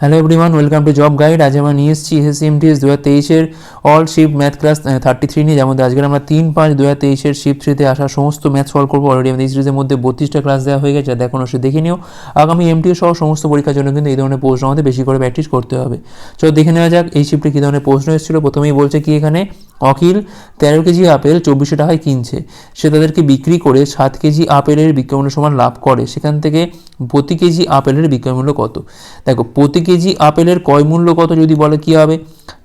Hello everyone welcome to job guide আজ আমরা নিয়ে এসেছি এসএসসি এমটিএস দু হাজার তেইশের all shift math class thirty three নিয়ে। যেমন আজকে আমরা তিন পাঁচ দু হাজার তেইশের শিফট থ্রিতে আসা সমস্ত ম্যাথ সলভ করব। অলরেডি আমাদের এই সিরিজের মধ্যে বত্রিশটা ক্লাস দেওয়া হয়ে গেছে দেখুন সে দেখে নিও। আগামী এমটিএস সহ সমস্ত পরীক্ষার জন্য কিন্তু এই ধরনের প্রশ্ন আমাদের বেশি করে প্র্যাকটিস করতে হবে। চলো দেখে নেওয়া যাক, এই শিফটে কী ধরনের প্রশ্ন এসেছিল। প্রথমেই বলছে কি এখানে? অখিল, তেরো কেজি আপেল চব্বিশশো টাকায় কিনছে। সে তাদেরকে বিক্রি করে সাত কেজি আপেলের বিক্রয়মূল্য সমান লাভ করে। সেখান থেকে প্রতি কেজি আপেলের বিক্রয়মূল্য কত? দেখো, প্রতি কেজি আপেলের ক্রয় মূল্য কত যদি বলে কী হবে?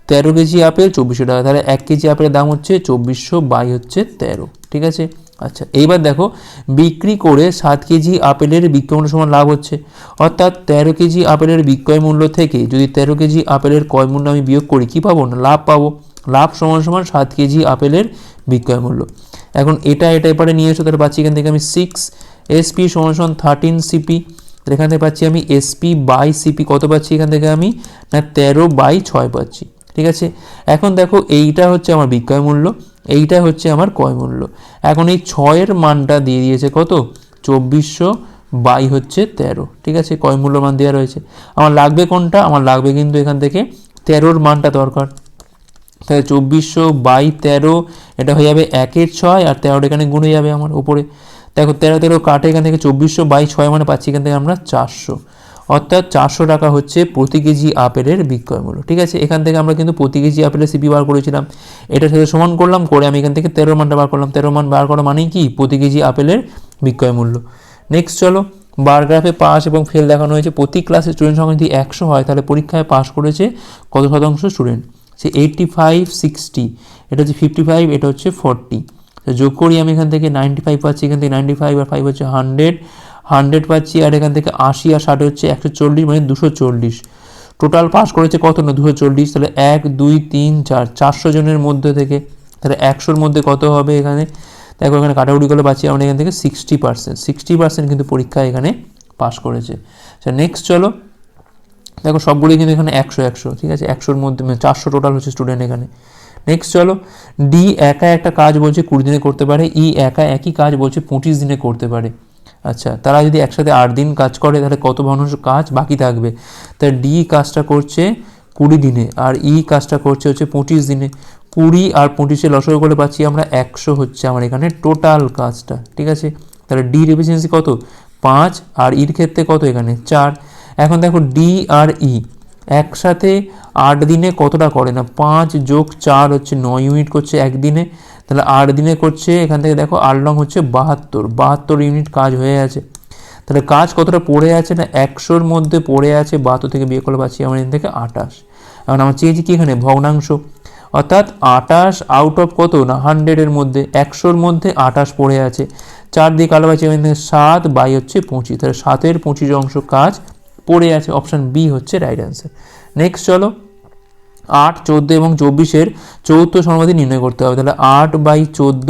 তেরো কেজি আপেল চব্বিশশো টাকা। তাহলে এক কেজি আপেলের দাম হচ্ছে চব্বিশশো বাই হচ্ছে তেরো। ঠিক আছে? আচ্ছা এইবার দেখো, বিক্রি করে সাত কেজি আপেলের বিক্রয় মূল্য সমান লাভ হচ্ছে। অর্থাৎ তেরো কেজি আপেলের বিক্রয় মূল্য থেকে যদি তেরো কেজি আপেলের ক্রয় মূল্য আমি বিয়োগ করি, কী পাবো? না, লাভ পাবো। লাভ সমান সমান সাত কেজি আপেলের বিক্রয় মূল্য। এখন এটা এটা এপারে নিয়ে এসো, তাহলে পাচ্ছি এখান থেকে আমি সিক্স এসপি সমান থার্টিন সিপি এখান থেকে পাচ্ছি আমি এসপি বাই সিপি কত পাচ্ছি এখান থেকে আমি? না, তেরো বাই ছয় পাচ্ছি। ঠিক আছে? এখন দেখো, এইটা হচ্ছে আমার বিক্রয় মূল্য, এইটা হচ্ছে আমার ক্রয় মূল্য। এখন এই ছয়ের মানটা দিয়ে দিয়েছে কত? চব্বিশশো বাই হচ্ছে তেরো। ঠিক আছে? ক্রয় মূল্য মান দেওয়া রয়েছে। আমার লাগবে কোনটা? আমার লাগবে কিন্তু এখান থেকে তেরোর মানটা দরকার। তাহলে চব্বিশশো বাই তেরো, এটা হয়ে যাবে একের ছয়, আর তেরোটা এখানে গুণে যাবে আমার উপরে। দেখো, তেরো তেরো কাটে এখান থেকে চব্বিশশো বাই ছয় মানে পাচ্ছি এখান থেকে আমরা চারশো। অর্থাৎ চারশো টাকা হচ্ছে প্রতি কেজি আপেলের বিক্রয় মূল্য, ঠিক আছে? এখান থেকে আমরা কিন্তু প্রতি কেজি আপেলের সিপি বার করেছিলাম। এটার সাথে সমান করলাম, করে আমি এখান থেকে তেরো মানটা বার করলাম। তেরো মান বার করা মানেই কি? প্রতি কেজি আপেলের বিক্রয় মূল্য। নেক্সট চলো বারগ্রাফে পাস এবং ফেল দেখানো হয়েছে। প্রতি ক্লাসে স্টুডেন্ট সংখ্যা যদি একশো হয়, তাহলে পরীক্ষায় পাস করেছে কত শতাংশ স্টুডেন্ট সে এইটটি ফাইভ সিক্সটি এটা হচ্ছে ফিফটি ফাইভ এটা হচ্ছে ফর্টি যোগ করি আমি এখান থেকে নাইনটি ফাইভ পাচ্ছি, এখান থেকে নাইনটি ফাইভ আর ফাইভ হচ্ছে হান্ড্রেড হান্ড্রেড পাচ্ছি আর এখান থেকে আশি আর ষাট হচ্ছে একশো চল্লিশ মানে দুশো চল্লিশ। টোটাল পাস করেছে কত না, দুশো চল্লিশ? তাহলে এক, দুই, তিন, চার, চারশো জনের মধ্যে থেকে, তাহলে একশোর মধ্যে কত হবে এখানে? দেখো এখানে কাটাকুটি করলে পাচ্ছি আমরা এখান থেকে সিক্সটি পার্সেন্ট সিক্সটি পার্সেন্ট কিন্তু পরীক্ষা এখানে পাস করেছে। আচ্ছা নেক্সট চলো। দেখো সবগুলোই কিন্তু এখানে একশো একশো, ঠিক আছে? একশোর মধ্যে মানে চারশো টোটাল হচ্ছে স্টুডেন্ট এখানে। নেক্সট চলো ডি একা একটা কাজ বলছে কুড়ি দিনে করতে পারে ই একা একই কাজ বলছে পঁচিশ দিনে করতে পারে। আচ্ছা তারা যদি একসাথে আট দিন কাজ করে, তাহলে কত মানুষ কাজ বাকি থাকবে? তা ডি কাজটা করছে কুড়ি দিনে, আর ই কাজটা করছে হচ্ছে পঁচিশ দিনে। কুড়ি আর পঁচিশে লসর করে পাচ্ছি আমরা একশো হচ্ছে আমার এখানে টোটাল কাজটা, ঠিক আছে? তাহলে ডি এফিসিয়েন্সি কত? পাঁচ, আর ইর ক্ষেত্রে কত এখানে? চার। এখন দেখো ডি আর ই একসাথে আট দিনে কতটা করে না? পাঁচ যোগ চার হচ্ছে নয় ইউনিট করছে একদিনে তাহলে আট দিনে করছে, এখান থেকে দেখো আট লং হচ্ছে বাহাত্তর। বাহাত্তর ইউনিট কাজ হয়ে আছে। তাহলে কাজ কতটা পড়ে আছে না? একশোর মধ্যে পড়ে আছে বাহাত্তর থেকে বিয়ে করলে পাচ্ছি আমার এখান থেকে আটাশ। এখন আমার চেয়েছি কি এখানে? ভগ্নাংশ। অর্থাৎ আটাশ আউট অফ কত? না হান্ড্রেডের মধ্যে। একশোর মধ্যে আটাশ পড়ে আছে। চার দিয়ে কালো পাচ্ছি এখান সাত, বাই হচ্ছে পঁচিশ। তাহলে সাতের পঁচিশ অংশ কাজ পড়ে আছে অপশান বি হচ্ছে রাইট অ্যান্সার নেক্সট চলো, আট, চোদ্দ এবং চব্বিশের চৌদ্দ সমাধি নির্ণয় করতে হবে। তাহলে আট বাই চোদ্দ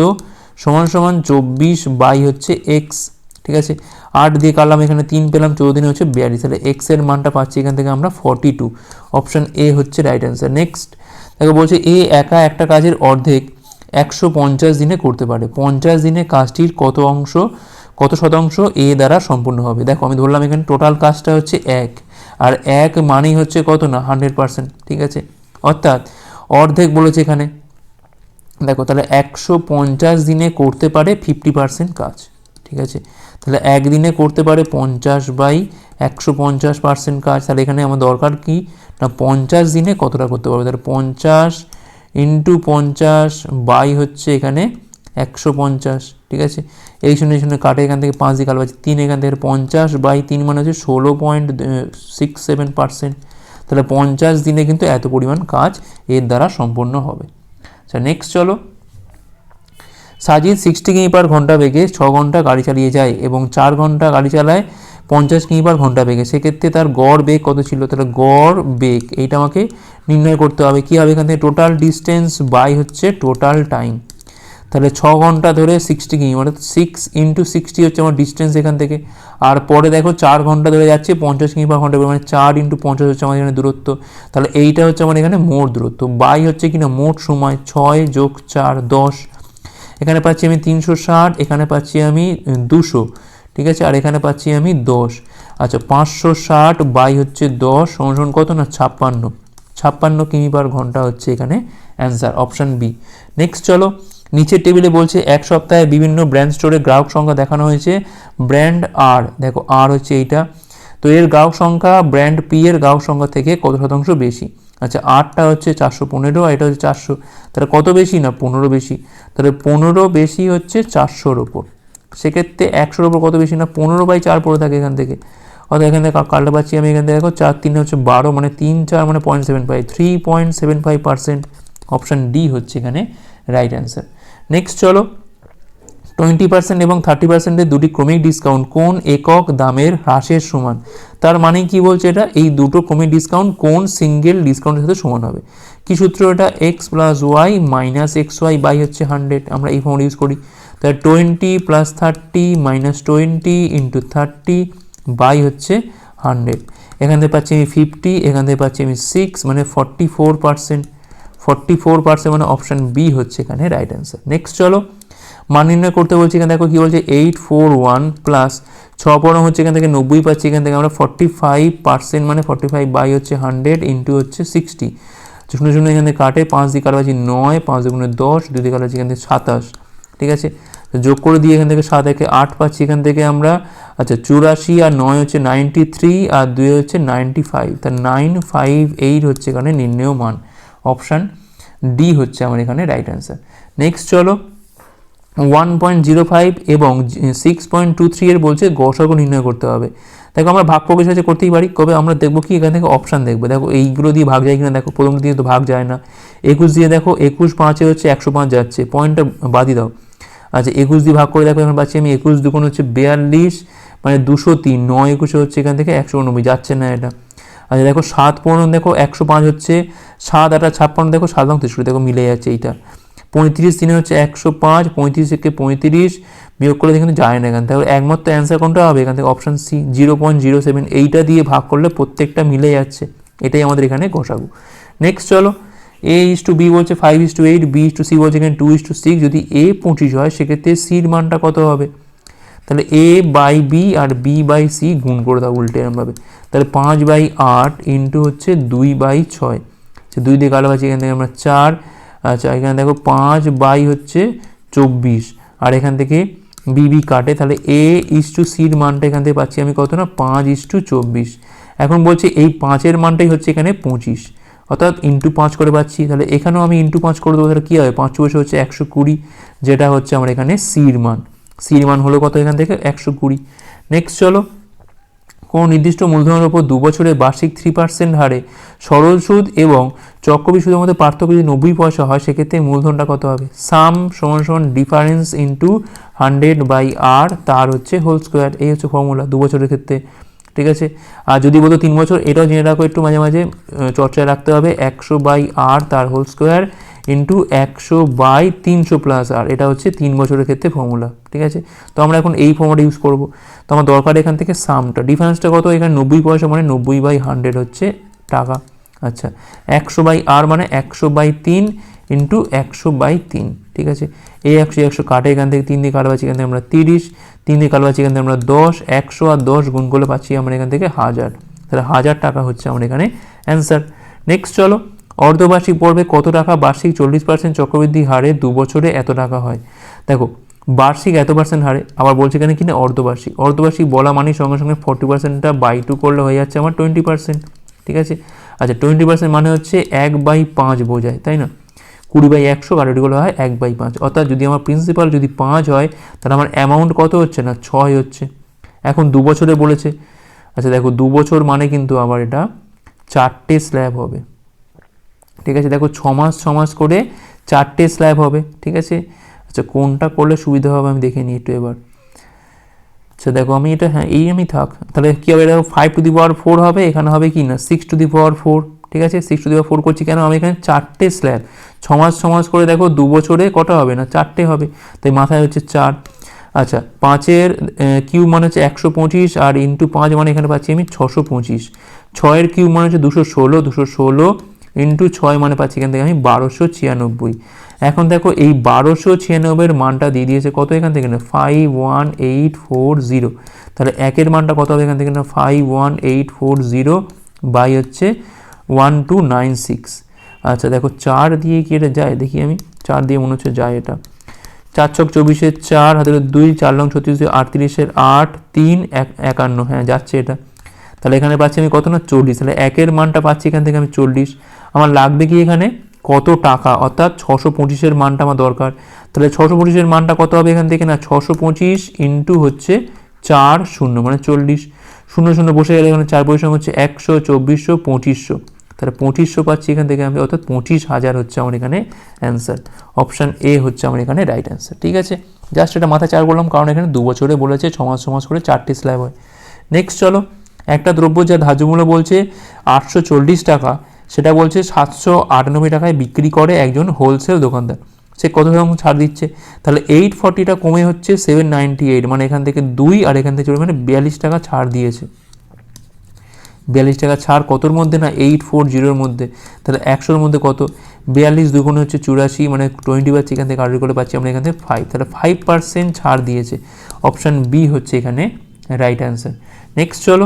সমান সমান চব্বিশ বাই হচ্ছে এক্স ঠিক আছে? আট দিয়ে কাটলাম, এখানে তিন পেলাম, চৌদ্দ দিনে হচ্ছে বিয়াল্লিশ। তাহলে এক্সের মানটা পাচ্ছি এখান থেকে আমরা ফর্টি টু অপশান এ হচ্ছে রাইট অ্যান্সার নেক্সট দেখো বলছে এ একা একটা কাজের অর্ধেক একশো পঞ্চাশ দিনে করতে পারে। পঞ্চাশ দিনে কাজটির কত অংশ কত শতাংশ এ দ্বারা সম্পূর্ণ হবে? দেখো, আমি ধরলাম এখানে টোটাল কাজটা হচ্ছে এক। আর এক মানেই হচ্ছে কত না? হান্ড্রেড পার্সেন্ট ঠিক আছে? অর্থাৎ অর্ধেক বলেছে এখানে। দেখো, তাহলে একশো পঞ্চাশ দিনে করতে পারে ফিফটি পার্সেন্ট কাজ, ঠিক আছে? তাহলে একদিনে করতে পারে পঞ্চাশ বাই একশো পঞ্চাশ পার্সেন্ট কাজ। তাহলে এখানে আমার দরকার কি? না, পঞ্চাশ দিনে কতটা করতে পারবে? তাহলে পঞ্চাশ ইন্টু পঞ্চাশ বাই হচ্ছে এখানে একশো পঞ্চাশ, ঠিক আছে? এই শুনে শুনে কাটে, এখান থেকে পাঁচ দিয়ে পাচ্ছি তিন, এখান থেকে পঞ্চাশ বাই তিন মানে হচ্ছে ষোলো পয়েন্ট সিক্স সেভেন পার্সেন্ট তাহলে পঞ্চাশ দিনে কিন্তু এত পরিমাণ কাজ এর দ্বারা সম্পন্ন হবে। আচ্ছা নেক্সট চলো। সাজিদ সিক্সটি কিমি পার ঘণ্টা বেগে ছ ঘণ্টা গাড়ি চালিয়ে যায় এবং চার ঘণ্টা গাড়ি চালায় পঞ্চাশ কিমি পার ঘণ্টা বেগে। সেক্ষেত্রে তার গড় বেগ কত ছিল? তাহলে গড় বেগ, এইটা আমাকে নির্ণয় করতে হবে। কী হবে এখান থেকে? টোটাল ডিস্টেন্স বাই হচ্ছে টোটাল টাইম তাহলে ছ ঘণ্টা ধরে সিক্সটি কিমি মানে সিক্স ইন্টু সিক্সটি হচ্ছে আমার ডিস্টেন্স এখান থেকে। আর পরে দেখো চার ঘণ্টা ধরে যাচ্ছে পঞ্চাশ কিমি পার ঘণ্টা মানে চার ইন্টু পঞ্চাশ হচ্ছে আমার এখানে দূরত্ব। তাহলে এইটা হচ্ছে আমার এখানে মোট দূরত্ব। বাই হচ্ছে কিনা মোট সময় ছয় যোগ চার দশ। এখানে পাচ্ছি আমি তিনশো ষাট, এখানে পাচ্ছি আমি দুশো। ঠিক আছে? আর এখানে পাচ্ছি আমি দশ। আচ্ছা পাঁচশো ষাট বাই হচ্ছে দশ সমান কত না? ছাপ্পান্ন। ছাপ্পান্ন কিমি পার ঘণ্টা হচ্ছে এখানে অ্যান্সার অপশান বি নেক্সট চলো। নিচের টেবিলে বলছে, এক সপ্তাহে বিভিন্ন ব্র্যান্ড স্টোরে গ্রাহক সংখ্যা দেখানো হয়েছে। ব্র্যান্ড আর, দেখো, আর হচ্ছে এইটা। তো এর গ্রাহক সংখ্যা ব্র্যান্ড পি এর গ্রাহক সংখ্যা থেকে কত শতাংশ বেশি? আচ্ছা আটটা হচ্ছে চারশো পনেরো আর এটা হচ্ছে চারশো। তাহলে কত বেশি না পনেরো বেশি? তাহলে পনেরো বেশি হচ্ছে চারশোর ওপর। সেক্ষেত্রে একশোর ওপর কত বেশি না? পনেরো বাই চার পড়ে থাকে এখান থেকে। অর্থাৎ এখান থেকে কালটা পাচ্ছি আমি, এখান থেকে দেখো, চার, তিন হচ্ছে বারো মানে তিন, চার মানে point seven five. Three point seven five percent option D হচ্ছে এখানে রাইট অ্যান্সার। নেক্সট চলো টোয়েন্টি পার্সেন্ট এবং থার্টি পার্সেন্টের দুটি ক্রমিক ডিসকাউন্ট কোন একক দামের হ্রাসের সমান? তার মানে কি বলছে এটা? এই দুটো ক্রমিক ডিসকাউন্ট কোন সিঙ্গেল ডিসকাউন্টের সাথে সমান হবে? কি সূত্র এটা? X plus Y minus X Y by হচ্ছে হান্ড্রেড আমরা এই ফর্মটা ইউজ করি। তাহলে twenty plus thirty minus twenty into thirty by হচ্ছে হান্ড্রেড এখান থেকে পাচ্ছি আমি ফিফটি এখান থেকে পাচ্ছি আমি সিক্স মানে forty four percent forty four percent মানে অপশান বি হচ্ছে এখানে রাইট অ্যান্সার নেক্সট চলো, মান নির্ণয় করতে বলছি এখানে, দেখো কী বলছে এইট ফোর ওয়ান প্লাস ছ পড়ো হচ্ছে এখান থেকে, নব্বই পাচ্ছি এখান থেকে, আমরা ফর্টি ফাইভ পার্সেন্ট মানে ফর্টি ফাইভ বাই হচ্ছে হান্ড্রেড ইন্টু হচ্ছে সিক্সটি শূন্য শূন্য এখান থেকে কাটে, পাঁচ দিয়ে কাটা পাচ্ছি নয়, পাঁচ দুগুণে দশ, দুই দিয়ে কাটা এখান থেকে সাতাশ। ঠিক আছে? যোগ করে দিয়ে এখান থেকে সাত, একে আট পাচ্ছি এখান থেকে আমরা আচ্ছা চুরাশি আর নয় হচ্ছে নাইনটি থ্রি আর দুই হচ্ছে নাইনটি ফাইভ তা নাইন ফাইভ এইট হচ্ছে এখানে নির্ণয় মান। অপশান ডি হচ্ছে আমার এখানে রাইট অ্যান্সার নেক্সট চলো ওয়ান পয়েন্ট জিরো ফাইভ এবং সিক্স পয়েন্ট টু থ্রি এর বলছে গসাগু নির্ণয় করতে হবে। দেখো, আমরা ভাগ প্রকাশ সাথে করতেই পারি কবে আমরা দেখব কি, এখান থেকে অপশান দেখব। দেখো, এইগুলো দিয়ে ভাগ যায় কিনা, দেখো, প্রথম দিয়ে তো ভাগ যায় না। একুশ দিয়ে দেখো, একুশ পাঁচে হচ্ছে একশো পাঁচ যাচ্ছে। পয়েন্টটা বাদই দাও। আচ্ছা একুশ দিয়ে ভাগ করে দেখো, এখন পাচ্ছি আমি একুশ দুগুণ হচ্ছে বিয়াল্লিশ মানে দুশো তিন, নয় একুশে হচ্ছে এখান থেকে একশো উনব্বই, যাচ্ছে না এটা। আচ্ছা দেখো সাত পনেরো, দেখো একশো পাঁচ হচ্ছে সাত আটা ছাপ্পান্ন, দেখো সাত এবং তেষট্টি, দেখো মিলে যাচ্ছে এইটা। পঁয়ত্রিশ দিনে হচ্ছে একশো পাঁচ, পঁয়ত্রিশ থেকে পঁয়ত্রিশ, বিয়োগ করলে কিন্তু যায় না এখান থেকে। একমাত্র অ্যান্সার কোনটা হবে? এখান থেকে option C zero point zero seven এইটা দিয়ে ভাগ করলে প্রত্যেকটা মিলে যাচ্ছে। এটাই আমাদের এখানে ঘষাবো। নেক্সট চলো এ ইস টু বি বলছে five is to eight B is to C বলছে, এখানে টু ইস টু সিক্স যদি এ পঁচিশ হয়, সেক্ষেত্রে সির মানটা কত হবে? তাহলে এ বাই বি আর বি বাই সি গুণ করে দাও উল্টে এরমভাবে তাহলে পাঁচ বাই আট ইন্টু হচ্ছে দুই বাই ছয়। আচ্ছা দুই দিয়ে কালো পাচ্ছি এখান থেকে আমরা চার আচ্ছা এখানে দেখো পাঁচ বাই হচ্ছে চব্বিশ। আর এখান থেকে বিবি কাটে, তাহলে এ ইস টু সির মানটা এখান থেকে পাচ্ছি আমি কত না? পাঁচ ইস টু চব্বিশ। এখন বলছি এই পাঁচের মানটাই হচ্ছে এখানে পঁচিশ। অর্থাৎ ইন্টু পাঁচ করে পাচ্ছি, তাহলে এখানেও আমি ইন্টু পাঁচ করে দেবো, তাহলে কী হবে? পাঁচ চব্বিশ হচ্ছে একশো কুড়ি, যেটা হচ্ছে আমার এখানে সির মান। সির মান হলো কত এখান থেকে? একশো কুড়ি। নেক্সট চলো। কোনো নির্দিষ্ট মূলধনের ওপর দু বছরে বার্ষিক থ্রি পার্সেন্ট হারে সরল সুদ এবং চক্রবৃদ্ধি সুদের মধ্যে পার্থক্য যদি নব্বই পয়সা হয়, সেক্ষেত্রে মূলধনটা কত হবে? সাম সমান সমান difference into hundred by R তার হচ্ছে হোল স্কোয়ার এই হচ্ছে ফর্মুলা দু বছরের ক্ষেত্রে। ঠিক আছে? আর যদি বলতো তিন বছর, এটাও জেনে রাখো একটু মাঝে মাঝে চর্চায় রাখতে হবে। একশো বাই আর তার হোল স্কোয়ার ইন্টু একশো বাই তিনশো প্লাস আর এটা হচ্ছে তিন বছরের ক্ষেত্রে ফর্মুলা ঠিক আছে? তো আমরা এখন এই ফর্মুলা ইউজ করব। তো আমার দরকার এখান থেকে সামটা ডিফারেন্সটা কত? এখানে নব্বই পয়সা মানে নব্বই বাই হান্ড্রেড হচ্ছে টাকা। আচ্ছা একশো বাই আর মানে একশো বাই তিন ইন্টু একশো বাই তিন, ঠিক আছে? এই একশো একশো কাটে এখান থেকে, তিন দিয়ে কাটা পাচ্ছি এখান থেকে আমরা তিরিশ। তিন দিয়ে কাটা পাচ্ছি এখান থেকে আমরা দশ, একশো আর দশ গুণ করলে পাচ্ছি আমরা এখান থেকে হাজার। তাহলে হাজার টাকা হচ্ছে আমার এখানে অ্যান্সার নেক্সট চলো, অর্ধবার্ষিক পর্বে কত টাকা বার্ষিক চল্লিশ পার্সেন্ট চক্রবৃদ্ধি হারে দু বছরে এত টাকা হয়? দেখো, বার্ষিক এত পার্সেন্ট হারে, আবার বলছে এখানে কিনা অর্ধবার্ষিক। অর্ধবার্ষিক বলা মানেই সঙ্গে সঙ্গে ফর্টি পার্সেন্টটা বাই টু করলে হয়ে যাচ্ছে আমার টোয়েন্টি পার্সেন্ট ঠিক আছে? আচ্ছা টোয়েন্টি পার্সেন্ট মানে হচ্ছে এক বাই পাঁচ বোঝায়, তাই না? কুড়ি বাই একশো কারোটিগুলো হয় এক বাই পাঁচ। অর্থাৎ যদি আমার প্রিন্সিপাল যদি পাঁচ হয়, তাহলে আমার অ্যামাউন্ট কত হচ্ছে না? ছয় হচ্ছে। এখন দু বছরে বলেছে। আচ্ছা দেখো, দু বছর মানে কিন্তু আবার এটা চারটে স্ল্যাব হবে। ঠিক আছে, দেখো ছ মাস ছ মাস করে চারটে স্ল্যাব হবে। ঠিক আছে? আচ্ছা কোনটা করলে সুবিধা হবে আমি দেখে নিই একটু এবার। আচ্ছা দেখো, আমি এটা হ্যাঁ এই আমি থাক। তাহলে কী হবে? দেখো five to the power four হবে, এখানে হবে কি না? Six to the power four ঠিক আছে? Six to the power four করছি কেন? আমি এখানে চারটে স্ল্যাব ছ ছমাস করে দেখো দু বছরে কটা হবে না? চারটে হবে। তাই মাথায় হচ্ছে চার। আচ্ছা পাঁচের কিউ মানে হচ্ছে একশো পঁচিশ আর ইন্টু পাঁচ মানে এখানে পাচ্ছি আমি ছশো পঁচিশ। ছয়ের কিউ মানে হচ্ছে দুশো ষোলো দুশো ষোলো ইন্টু ছয় মানে পাচ্ছি এখান থেকে আমি বারোশো ছিয়ানব্বই। এখন দেখো এই বারোশো ছিয়ানব্বইয়ের মানটা দিয়ে দিয়েছে কত এখান থেকে না? Five one eight four zero তাহলে একের মানটা কত হবে এখান থেকে না? Five one eight four zero by হচ্ছে ওয়ান টু নাইন সিক্স আচ্ছা দেখো চার দিয়ে কি এটা যায়? দেখি আমি। চার দিয়ে মনে হচ্ছে যায় এটা। চার ছক চব্বিশের চার, হাতের দুই, চার লং ছত্রিশ দুই আটত্রিশের আট, তিন, এক, একান্ন। হ্যাঁ যাচ্ছে এটা। তাহলে এখানে পাচ্ছি আমি কত না? চল্লিশ। তাহলে একের মানটা পাচ্ছি এখান থেকে আমি চল্লিশ। আমার লাগবে কি এখানে? কত টাকা? অর্থাৎ ছশো পঁচিশের মানটা আমার দরকার। তাহলে ছশো পঁচিশের মানটা কত হবে এখান থেকে না? ছশো পঁচিশ ইন্টু হচ্ছে চার শূন্য মানে চল্লিশ। শূন্য শূন্য বসে গেলে এখানে চার পরিশ্রম হচ্ছে একশো, চব্বিশশো, পঁচিশশো। তাহলে পঁচিশশো পাচ্ছি এখান থেকে আমি, অর্থাৎ পঁচিশ হাজার হচ্ছে আমার এখানে অ্যান্সার অপশান এ হচ্ছে আমার এখানে রাইট অ্যান্সার ঠিক আছে? জাস্ট এটা মাথা চার করলাম, কারণ এখানে দু বছরে বলেছে ছ মাস ছ মাস করে চারটি স্ল্যাব হয়। নেক্সট চলো, একটা দ্রব্য যা ধার্যমূল্য বলছে আটশো চল্লিশ টাকা, সেটা বলছে সাতশো আটানব্বই টাকায় বিক্রি করে একজন হোলসেল দোকানদার। সে কত শতাংশ ছাড় দিচ্ছে? তাহলে এইট ফর্টিটা কমে হচ্ছে সেভেন নাইনটি এইট মানে এখান থেকে দুই আর এখান থেকে মানে বিয়াল্লিশ টাকা ছাড় দিয়েছে। বিয়াল্লিশ টাকা ছাড় কতর মধ্যে না এইট ফোর জিরোর মধ্যে? তাহলে একশোর মধ্যে কত? বিয়াল্লিশ দুগুণ হচ্ছে চুরাশি মানে টোয়েন্টি পাচ্ছি এখান থেকে কার্ড করে পাচ্ছি আমরা এখান থেকে ফাইভ তাহলে ফাইভ পার্সেন্ট ছাড় দিয়েছে। অপশান বি হচ্ছে এখানে রাইট অ্যান্সার নেক্সট চলো।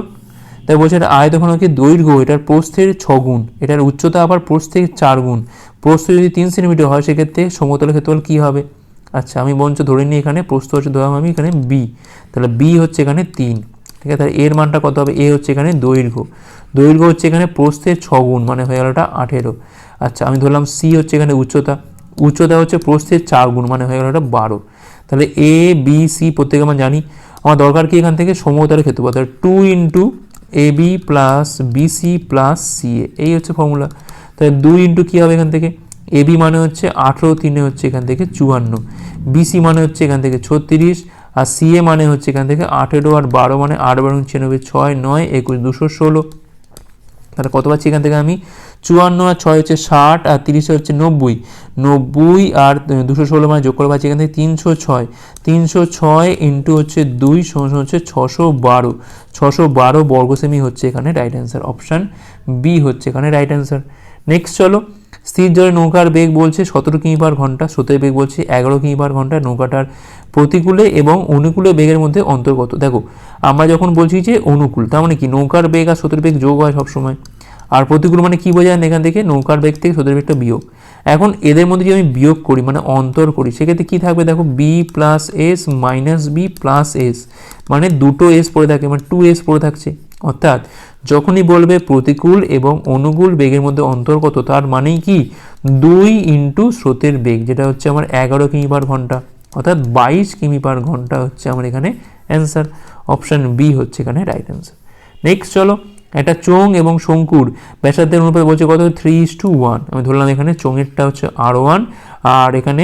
তাই বলছে এটা আয়তঘন কি দৈর্ঘ্য, এটার প্রস্থের ছ গুণ এটার উচ্চতা আবার প্রস্থের চার গুণ প্রস্থ যদি তিন সেন্টিমিটার হয় সেক্ষেত্রে সমতলের ক্ষেত্রফল কী হবে? আচ্ছা আমি বঞ্চ ধরে নিই এখানে, প্রস্থ হচ্ছে ধরলাম আমি এখানে বি তাহলে বি হচ্ছে এখানে তিন। ঠিক আছে? তাহলে এর মানটা কত হবে? এ হচ্ছে এখানে দৈর্ঘ্য। দৈর্ঘ্য হচ্ছে এখানে প্রস্থের ছ গুণ মানে হয়ে গেল এটা আঠেরো। আচ্ছা আমি ধরলাম সি হচ্ছে এখানে উচ্চতা। উচ্চতা হচ্ছে প্রস্থের চার গুণ মানে হয়ে গেল এটা বারো। তাহলে এ বি সি প্রত্যেকে আমরা জানি। আমার দরকার কি এখান থেকে? সমতলের ক্ষেত্রফল। তাহলে two into A B plus BC plus C A এই হচ্ছে ফর্মুলা তাহলে দুই ইন্টু কী হবে এখান থেকে? এ বি মানে হচ্ছে আঠেরো, তিনে হচ্ছে এখান থেকে চুয়ান্ন। বিসি মানে হচ্ছে এখান থেকে ছত্রিশ। আর সি এ মানে হচ্ছে এখান থেকে আঠেরো আর বারো মানে আট বারো ছিয়ানব্বই, ছয়, নয়, একুশ, দুশো ষোলো। তাহলে কত পাচ্ছি এখান থেকে আমি? চুয়ান্ন আর ছয় হচ্ছে ষাট আর তিরিশে হচ্ছে নব্বই। নব্বই আর দুশো ষোলো মানে যোগ করে পাচ্ছি এখান থেকে তিনশো ছয়। তিনশো ছয় ইন্টু হচ্ছে দুই সমান হচ্ছে ছশো বারো। ছশো বারো বর্গ সেমি হচ্ছে এখানে রাইট অ্যান্সার অপশান বি হচ্ছে এখানে রাইট অ্যান্সার নেক্সট চলো। স্থির জলে নৌকার বেগ বলছে সতেরো কিমি পার ঘণ্টা, স্রোতের বেগ বলছে এগারো কিমি পার ঘণ্টা নৌকাটার প্রতিকূলে এবং অনুকূলে বেগের মধ্যে অন্তর্গত। দেখো, আমরা যখন বলছি যে অনুকূল, তার মানে কি? নৌকার বেগ আর স্রোতের বেগ যোগ হয় সবসময়। আর প্রতিকূল মানে কি বোঝায় এখান থেকে? নৌকার বেগ থেকে স্রোতের বেগটা বিয়োগ। এখন এদের মধ্যে যদি আমি বিয়োগ করি মানে অন্তর করি, সেক্ষেত্রে কী থাকবে? দেখো B plus S minus B plus S মানে দুটো এস পড়ে থাকে মানে টু এস পড়ে থাকছে। অর্থাৎ যখনই বলবে প্রতিকূল এবং অনুকূল বেগের মধ্যে অন্তর্গত তার মানেই কি? দুই ইন্টু স্রোতের বেগ, যেটা হচ্ছে আমার এগারো কিমি পার ঘণ্টা। অর্থাৎ বাইশ কিমি পার ঘণ্টা হচ্ছে আমার এখানে অ্যান্সার অপশান বি হচ্ছে এখানে রাইট অ্যান্সার নেক্সট চলো, একটা চোং এবং শঙ্কুর ব্যাসার্ধের অনুপাত বলছে কত? থ্রি ইস টু ওয়ান আমি ধরলাম এখানে চোঙেরটা হচ্ছে আর ওয়ান আর এখানে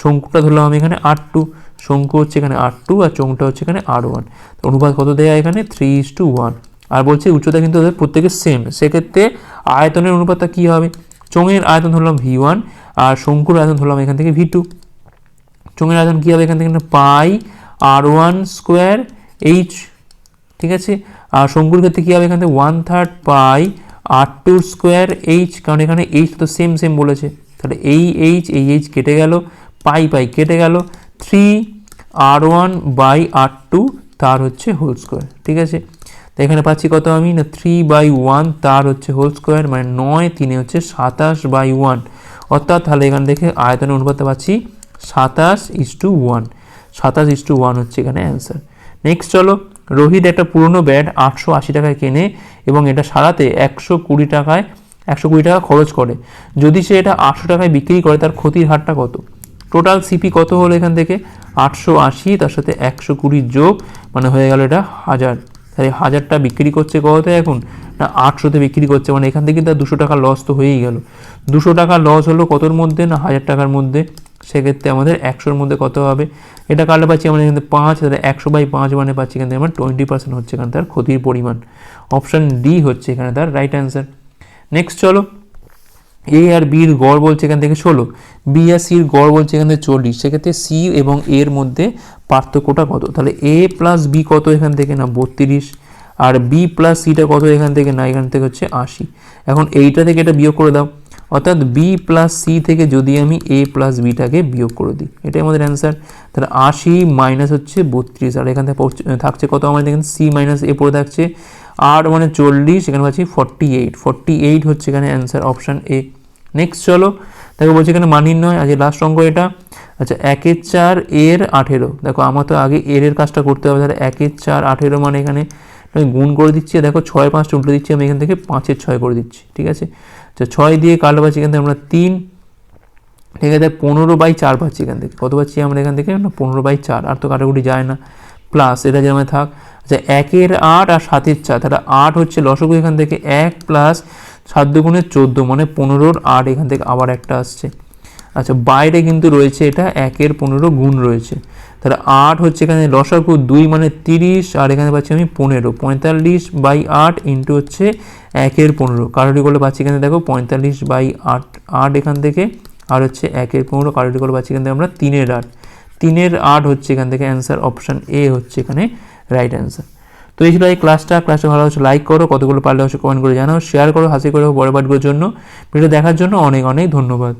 শঙ্কুটা ধরলাম আমি এখানে আর টু শঙ্কু হচ্ছে এখানে আর টু আর চোংটা হচ্ছে এখানে আর ওয়ান অনুপাত কত দেয়া এখানে? থ্রি ইস টু ওয়ান আর বলছে উচ্চতা কিন্তু ওদের প্রত্যেকের সেম সেক্ষেত্রে আয়তনের অনুপাতটা কী হবে? চোঙের আয়তন ধরলাম ভি ওয়ান আর শঙ্কুর আয়তন ধরলাম এখান থেকে ভি টু চোঙের আয়তন কী হবে? এখান থেকে pi R one square H ঠিক আছে? আর শঙ্কুর ক্ষেত্রে কী হবে? এখান থেকে one third pi R two square H কারণ এখানে এইচ তো সেম সেম বলেছে। তাহলে এই এইচ এই এইচ কেটে গেল, পাই পাই কেটে গেল। Three R one by R two তার হচ্ছে হোল স্কোয়ার ঠিক আছে? তো এখানে পাচ্ছি কত আমি? না থ্রি বাই ওয়ান তার হচ্ছে হোল স্কোয়ার মানে নয়, তিনে হচ্ছে সাতাশ বাই ওয়ান অর্থাৎ তাহলে এখান থেকে আয়তনের অনুপাতে পাচ্ছি সাতাশ ইস টু ওয়ান সাতাশ ইস টু ওয়ান হচ্ছে এখানে অ্যান্সার নেক্সট চলো, রোহিত একটা পুরনো ব্যাট আটশো আশি টাকায় কেনে এবং এটা সারাতে একশো কুড়ি টাকায়, একশো কুড়ি টাকা খরচ করে। যদি সে এটা আটশো টাকায় বিক্রি করে, তার ক্ষতির হারটা কত? টোটাল সিপি কত হলো এখান থেকে? আটশো আশি, তার সাথে একশো কুড়ি যোগ মানে হয়ে গেল এটা হাজার। তাই হাজারটা বিক্রি করছে কত এখন? না, আটশোতে বিক্রি করছে মানে এখান থেকে তার দুশো টাকা লস তো হয়েই গেল। দুশো টাকা লস হলো কতর মধ্যে? না, হাজার টাকার মধ্যে। সেক্ষেত্রে আমাদের একশোর মধ্যে কত হবে? এটা কাটলে পাচ্ছি আমাদের এখানে পাঁচ, তাহলে একশো বাই পাঁচ মানে পাচ্ছি এখান আমার টোয়েন্টি পার্সেন্ট হচ্ছে এখানে তার ক্ষতির পরিমাণ। অপশান ডি হচ্ছে এখানে তার রাইট অ্যান্সার নেক্সট চলো। এ আর বির গড় বলছে এখান থেকে ষোলো বি আর সির গড় বলছে এখান থেকে চল্লিশ, সেক্ষেত্রে সি এবং এর মধ্যে পার্থক্যটা কত? তাহলে এ প্লাস বি কত এখান থেকে না বত্রিশ, আর বি প্লাস সিটা কত এখান থেকে না? এখান থেকে হচ্ছে আশি। এখন এইটা থেকে এটা বিয়োগ করে দাও। অর্থাৎ বি প্লাস সি থেকে যদি আমি এ প্লাস বিটাকে বিয়োগ করে দিই, এটাই আমাদের অ্যান্সার তাহলে আশি মাইনাস হচ্ছে বত্রিশ, আর এখান থেকে থাকছে কত? আমাদের এখানে সি মাইনাস এ পড়ে থাকছে আর মানে চল্লিশ, এখানে পাচ্ছি ফর্টি এইট ফর্টি এইট হচ্ছে এখানে অ্যান্সার অপশান এ নেক্সট চলো, দেখো বলছে এখানে মান নির্ণয় আজ লাস্ট অঙ্ক এটা। আচ্ছা একের চার, এর আঠেরো। দেখো, আমার তো আগে এর এর কাজটা করতে হবে, তাহলে একের চার, আঠেরো মানে এখানে আমি গুণ করে দিচ্ছি দেখো ছয় পাঁচটা উল্টে দিচ্ছি, আমি এখান থেকে পাঁচের ছয় করে দিচ্ছি, ঠিক আছে? আচ্ছা ছয় দিয়ে কালো পাচ্ছি এখান থেকে আমরা তিন, ঠিক আছে? পনেরো বাই চার পাচ্ছি এখান থেকে। কত পাচ্ছি আমরা এখান থেকে? পনেরো বাই চার, আর তো কাটাকুটি যায় না। প্লাস এটা যেমন থাক আচ্ছা একের আট আর সাতের চার, তাহলে আট হচ্ছে লসগু এখান থেকে এক প্লাস সাত দুগুণের চোদ্দ মানে পনেরোর আট এখান থেকে আবার একটা আসছে। আচ্ছা বাইরে কিন্তু রয়েছে এটা, একের পনেরো গুণ রয়েছে। তাহলে আট হচ্ছে এখানে লসাগু দুই মানে তিরিশ, আর এখানে পাচ্ছি আমি পনেরো, পঁয়তাল্লিশ বাই আট ইন্টু হচ্ছে একের পনেরো। কারোটি করলে পাচ্ছি এখানে দেখো, পঁয়তাল্লিশ বাই আট আট এখান থেকে, আর হচ্ছে একের পনেরো কারোটি করলে পাচ্ছি এখান থেকে আমরা তিনের আট। তিনের আট হচ্ছে এখান থেকে অ্যান্সার অপশান এ হচ্ছে এখানে রাইট অ্যান্সার তো এই ছিল এই ক্লাসটা ক্লাসটা ভালো হচ্ছে লাইক করো, কতগুলো পারলে হচ্ছে কমেন্ট করে জানাও শেয়ার করো, হাসি করো, বড় পাঠগুলোর জন্য। ভিডিও দেখার জন্য অনেক অনেক ধন্যবাদ।